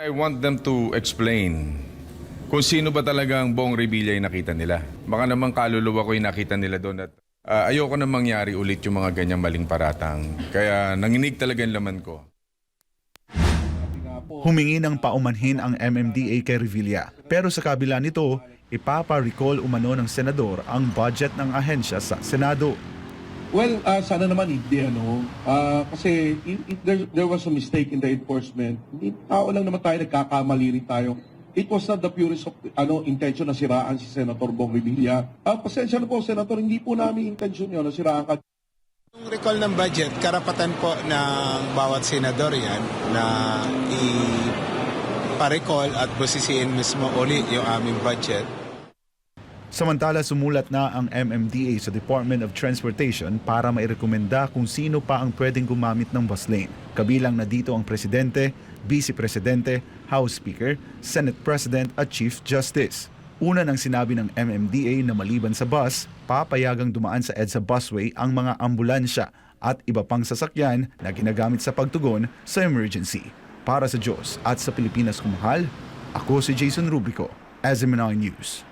I want them to explain kung sino ba talagang Bong Revilla yung nakita nila. Baka naman kaluluwa ko yung nakita nila doon at ah, ayoko na mangyari ulit yung mga ganyang maling paratang. Kaya nanginig talaga yung laman ko. Humingi ng paumanhin ang MMDA kay Revilla. Pero sa kabila nito, ipapa-recall umano ng senador ang budget ng ahensya sa Senado. Well, ah, sana naman hindi, ano. Ah, kasi if, if there, there was a mistake in the enforcement, hindi, tao lang naman tayo, nagkakamali rin tayo. It was not the purest of ano, intention na siraan si Senator Bong Revilla. Ah, pasensya na po, Senator, hindi po namin intention yun na siraan ka. Yung recall ng budget, karapatan po ng bawat senador yan na i-recall at busisiin mismo uli yung aming budget. Samantala, sumulat na ang MMDA sa Department of Transportation para mairekomenda kung sino pa ang pwedeng gumamit ng bus lane. Kabilang na dito ang Presidente, Vice Presidente, House Speaker, Senate President at Chief Justice. Una nang sinabi ng MMDA na maliban sa bus, papayagang dumaan sa EDSA busway ang mga ambulansya at iba pang sasakyan na ginagamit sa pagtugon sa emergency. Para sa Diyos at sa Pilipinas kumahal, ako si Jason Rubrico, SMNI News.